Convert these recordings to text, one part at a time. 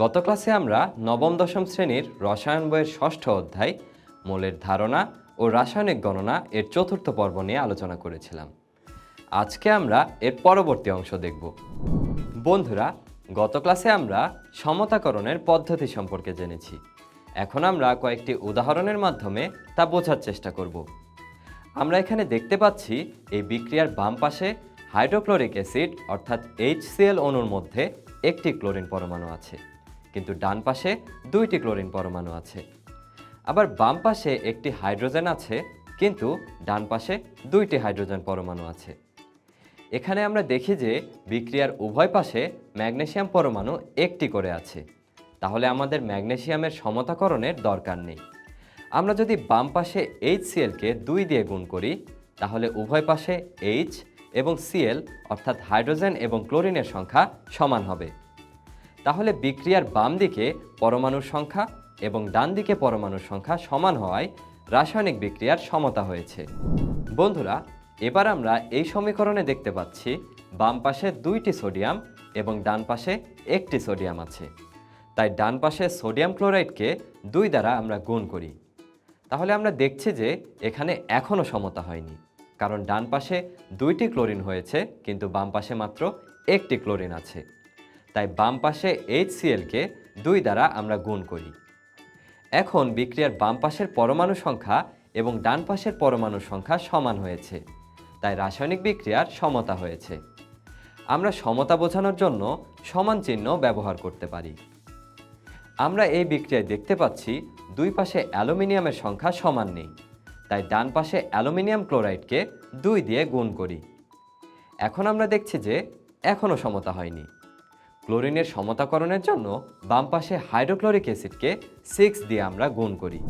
গত ক্লাসে আমরা নবম, দশম শ্রেণির রসায়ন বইয়ের ষষ্ঠ অধ্যায়, মোলের ধারণা ও রাসায়নিক গণনা এর চতুর্থ পর্ব নিয়ে আলোচনা করেছিলাম। আজকে আমরা এর পরবর্তী অংশ দেখব। বন্ধুরা, গত ক্লাসে আমরা সমতাকরণের পদ্ধতি সম্পর্কে জেনেছি। এখন আমরা কয়েকটি উদাহরণের মাধ্যমে তা বোঝার চেষ্টা করব। আমরা এখানে দেখতে পাচ্ছি এই বিক্রিয়ার বাম পাশে হাইড্রোক্লোরিক অ্যাসিড, অর্থাৎ HCl অণুর মধ্যে একটি ক্লোরিন পরমাণু আছে। কিন্তু ডান পাশে দুইটি ক্লোরিন পরমাণু আছে। আবার বাম পাশে একটি হাইড্রোজেন আছে, কিন্তু ডান পাশে দুইটি হাইড্রোজেন পরমাণু আছে। এখানে আমরা দেখি যে বিক্রিয়ার উভয় পাশে ম্যাগনেসিয়াম পরমাণু একটি করে আছে। তাহলে আমাদের ম্যাগনেশিয়ামের সমতাকরণের দরকার নেই। আমরা যদি বাম পাশে এইচ সিএলকে দুই দিয়ে গুণ করি, তাহলে উভয় পাশে এইচ এবং সিএল অর্থাৎ হাইড্রোজেন এবং ক্লোরিনের সংখ্যা সমান হবে। তাহলে বিক্রিয়ার বাম দিকে পরমাণুর সংখ্যা এবং ডান দিকে পরমাণুর সংখ্যা সমান হওয়ায় রাসায়নিক বিক্রিয়ার সমতা হয়েছে। বন্ধুরা, এবার আমরা এই সমীকরণে দেখতে পাচ্ছি বাম পাশে দুইটি সোডিয়াম এবং ডান পাশে একটি সোডিয়াম আছে। তাই ডান পাশে সোডিয়াম ক্লোরাইডকে দুই দ্বারা আমরা গুণ করি। তাহলে আমরা দেখছি যে এখানে এখনও সমতা হয়নি, কারণ ডান পাশে দুইটি ক্লোরিন হয়েছে, কিন্তু বাম পাশে মাত্র একটি ক্লোরিন আছে। তাই বাম পাশে এইচসিএলকে দুই দ্বারা আমরা গুণ করি। এখন বিক্রিয়ার বাম পাশের পরমাণু সংখ্যা এবং ডান পাশের পরমাণু সংখ্যা সমান হয়েছে, তাই রাসায়নিক বিক্রিয়ার সমতা হয়েছে। আমরা সমতা বোঝানোর জন্য সমান চিহ্ন ব্যবহার করতে পারি। আমরা এই বিক্রিয়ায় দেখতে পাচ্ছি দুই পাশে অ্যালুমিনিয়ামের সংখ্যা সমান নেই, তাই ডান পাশে অ্যালুমিনিয়াম ক্লোরাইডকে দুই দিয়ে গুণ করি। এখন আমরা দেখছি যে এখনও সমতা হয়নি। ক্লোরিনের সমতাকরণের জন্য বাম পাশে হাইড্রোক্লোরিক অ্যাসিডকে সিক্স দিয়ে আমরা গুণ করি।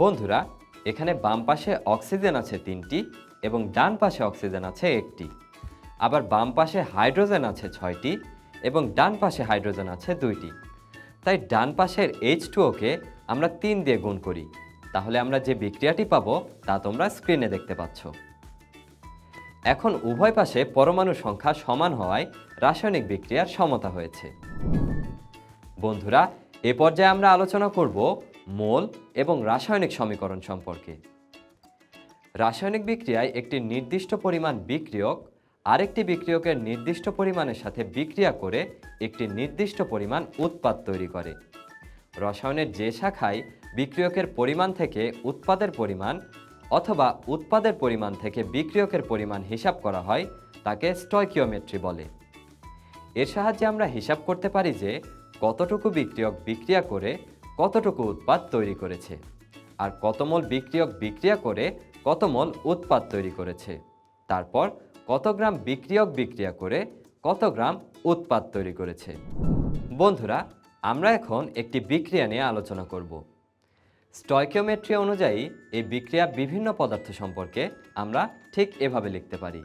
বন্ধুরা, এখানে বাম পাশে অক্সিজেন আছে তিনটি এবং ডান পাশে অক্সিজেন আছে একটি। আবার বাম পাশে হাইড্রোজেন আছে ছয়টি এবং ডান পাশে হাইড্রোজেন আছে দুইটি। তাই ডান পাশের এইচ টুওকে আমরা তিন দিয়ে গুণ করি। তাহলে আমরা যে বিক্রিয়াটি পাবো তা তোমরা স্ক্রিনে দেখতে পাচ্ছ। এখন উভয় পাশে পরমাণু সংখ্যা সমান হওয়ায় রাসায়নিক বিক্রিয়ার সমতা হয়েছে। বন্ধুরা, এ পর্যায়ে আমরা আলোচনা করব মোল এবং রাসায়নিক সমীকরণ সম্পর্কে। রাসায়নিক বিক্রিয়ায় একটি নির্দিষ্ট পরিমাণ বিক্রিয়ক আরেকটি বিক্রিয়কের নির্দিষ্ট পরিমাণের সাথে বিক্রিয়া করে একটি নির্দিষ্ট পরিমাণ উৎপাদ তৈরি করে। রসায়নের যে শাখায় বিক্রিয়কের পরিমাণ থেকে উৎপাদের পরিমাণ অথবা উৎপাদের পরিমাণ থেকে বিক্রিয়কের পরিমাণ হিসাব করা হয়, তাকে স্টয়কিওমেট্রি বলে। এর সাহায্যে আমরা হিসাব করতে পারি যে কতটুকু বিক্রিয়ক বিক্রিয়া করে কতটুকু উৎপাদ তৈরি করেছে, আর কত মোল বিক্রিয়ক বিক্রিয়া করে কত মোল উৎপাদ তৈরি করেছে। তারপর কত গ্রাম বিক্রিয়ক বিক্রিয়া করে কত গ্রাম উৎপাদ তৈরি করেছে। বন্ধুরা, আমরা এখন একটি বিক্রিয়া নিয়ে আলোচনা করব। স্টয়কিওমেট্রি অনুযায়ী এই বিক্রিয়া বিভিন্ন পদার্থ সম্পর্কে আমরা ঠিক এভাবে লিখতে পারি।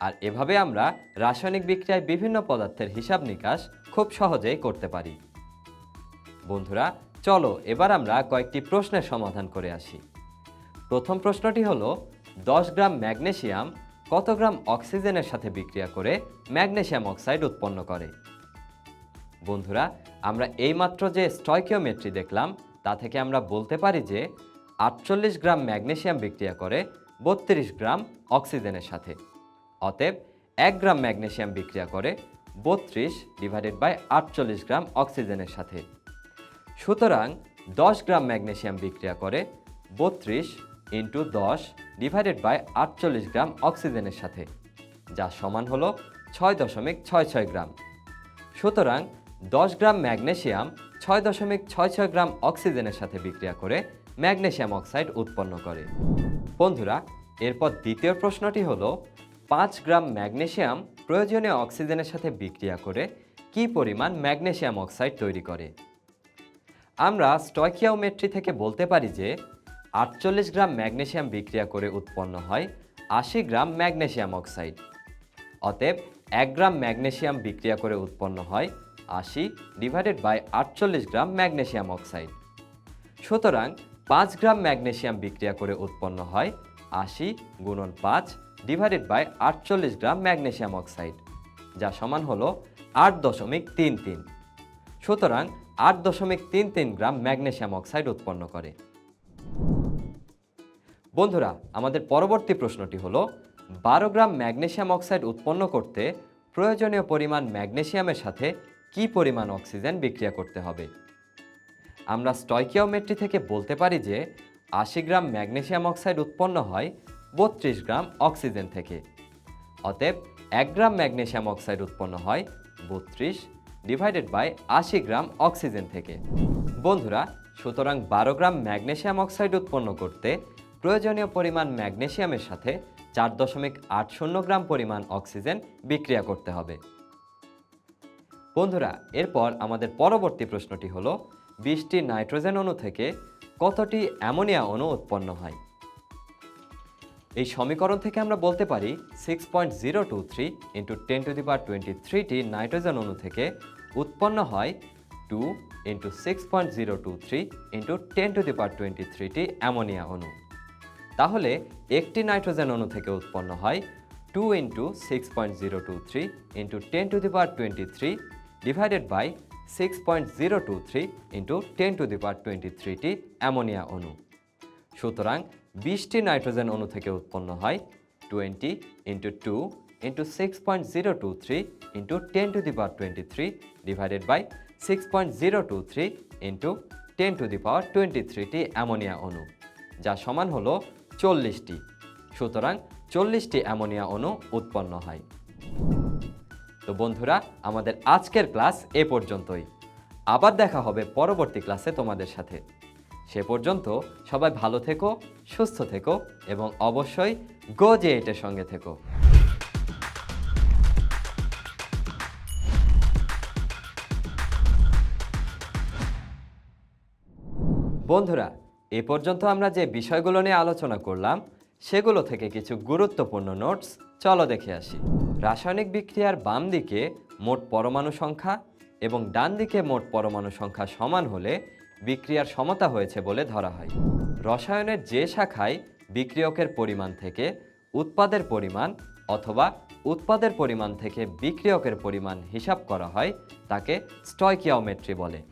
আর এভাবে আমরা রাসায়নিক বিক্রিয়ায় বিভিন্ন পদার্থের হিসাব নিকাশ খুব সহজেই করতে পারি। বন্ধুরা, চলো এবার আমরা কয়েকটি প্রশ্নের সমাধান করে আসি। প্রথম প্রশ্নটি হলো, দশ গ্রাম ম্যাগনেসিয়াম কত গ্রাম অক্সিজেনের সাথে বিক্রিয়া করে ম্যাগনেসিয়াম অক্সাইড উৎপন্ন করে? বন্ধুরা, আমরা এইমাত্র যে স্টয়কিওমেট্রি দেখলাম তা থেকে আমরা বলতে পারি যে আটচল্লিশ গ্রাম ম্যাগনেসিয়াম বিক্রিয়া করে বত্রিশ গ্রাম অক্সিজেনের সাথে। অতএব এক গ্রাম ম্যাগনেসিয়াম বিক্রিয়া করে বত্রিশ ডিভাইডেড বাই আটচল্লিশ গ্রাম অক্সিজেনের সাথে। সুতরাং দশ গ্রাম ম্যাগনেশিয়াম বিক্রিয়া করে বত্রিশ ইন্টু দশ ডিভাইডেড বাই আটচল্লিশ গ্রাম অক্সিজেনের সাথে, যা সমান হলো ছয় দশমিক ছয় ছয় গ্রাম। সুতরাং দশ গ্রাম ম্যাগনেসিয়াম ছয় দশমিক ছয় ছয় গ্রাম অক্সিজেনের সাথে বিক্রিয়া করে ম্যাগনেশিয়াম অক্সাইড উৎপন্ন করে। বন্ধুরা, এরপর দ্বিতীয় প্রশ্নটি হল, পাঁচ গ্রাম ম্যাগনেশিয়াম প্রয়োজনীয় অক্সিজেনের সাথে বিক্রিয়া করে কি পরিমাণ ম্যাগনেশিয়াম অক্সাইড তৈরি করে? আমরা স্টয়কিওমেট্রি থেকে বলতে পারি যে, আটচল্লিশ গ্রাম ম্যাগনেশিয়াম বিক্রিয়া করে উৎপন্ন হয় আশি গ্রাম ম্যাগনেশিয়াম অক্সাইড। অতএব এক গ্রাম ম্যাগনেশিয়াম বিক্রিয়া করে উৎপন্ন হয় আশি ডিভাইডেড বাই আটচল্লিশ গ্রাম ম্যাগনেশিয়াম অক্সাইড। সুতরাং পাঁচ গ্রাম ম্যাগনেশিয়াম বিক্রিয়া করে উৎপন্ন হয় আশি গুণন পাঁচ ডিভাইডেড বাই আটচল্লিশ গ্রাম ম্যাগনেশিয়াম অক্সাইড, যা সমান হলো আট দশমিক তিন তিন। সুতরাং আট দশমিক তিন তিন গ্রাম ম্যাগনেশিয়াম অক্সাইড উৎপন্ন করে। বন্ধুরা, আমাদের পরবর্তী প্রশ্নটি হলো, বারো গ্রাম ম্যাগনেশিয়াম অক্সাইড উৎপন্ন করতে প্রয়োজনীয় পরিমাণ ম্যাগনেশিয়ামের সাথে কি পরিমাণ অক্সিজেন বিক্রিয়া করতে হবে? আমরা স্টয়কিওমেট্রি থেকে বলতে পারি যে, আশি গ্রাম ম্যাগনেশিয়াম অক্সাইড উৎপন্ন হয় বত্রিশ গ্রাম অক্সিজেন থেকে। অতএব, এক গ্রাম ম্যাগনেশিয়াম অক্সাইড উৎপন্ন হয় বত্রিশ ডিভাইডেড বাই আশি গ্রাম অক্সিজেন থেকে। বন্ধুরা, সুতরাং বারো গ্রাম ম্যাগনেশিয়াম অক্সাইড উৎপন্ন করতে প্রয়োজনীয় পরিমাণ ম্যাগনেশিয়ামের সাথে চার দশমিক আট শূন্য গ্রাম পরিমাণ অক্সিজেন বিক্রিয়া করতে হবে। বন্ধুরা, এরপর আমাদের পরবর্তী প্রশ্নটি হলো বিশটি নাইট্রোজেন অণু থেকে কতটি অ্যামোনিয়া অণু উৎপন্ন হয়? এই সমীকরণ থেকে আমরা বলতে পারি six point zero two three into ten to the power twenty thirty nitrogen অণু থেকে উৎপন্ন হয় two into six point zero two three into ten to the power twenty thirty ammonia অণু। তাহলে, একটি নাইট্রোজেন অণু থেকে উৎপন্ন হয় two into six point zero two three into ten to the power twenty three divided by six point zero two three into ten to the power twenty thirty ammonia অণু। সুতরাং বিশটি নাইট্রোজেন অণু থেকে উৎপন্ন হয় twenty into two into six point zero two three into ten to the power twenty three divided by six point zero two three into ten to the power twenty thirty ammonia অণু, যা সমান হলো চল্লিশটি। সুতরাং চল্লিশটি ammonia অণু উৎপন্ন হয়। তো বন্ধুরা, আমাদের আজকের ক্লাস এ পর্যন্তই। আবার দেখা হবে পরবর্তী ক্লাসে তোমাদের সাথে। সে পর্যন্ত সবাই ভালো থেকো, সুস্থ থেকো এবং অবশ্যই গো জে এইটের সঙ্গে থেকো। বন্ধুরা, এ পর্যন্ত আমরা যে বিষয়গুলো নিয়ে আলোচনা করলাম, সেগুলো থেকে কিছু গুরুত্বপূর্ণ নোটস চলো দেখে আসি। রাসায়নিক বিক্রিয়ার বাম দিকে মোট পরমাণু সংখ্যা এবং ডান দিকে মোট পরমাণু সংখ্যা সমান হলে বিক্রিয়ার সমতা হয়েছে বলে ধরা হয়। রসায়নের যে শাখায় বিক্রিয়কের পরিমাণ থেকে উৎপাদের পরিমাণ অথবা উৎপাদের পরিমাণ থেকে বিক্রিয়কের পরিমাণ হিসাব করা হয়, তাকে স্টয়কিওমেট্রি বলে।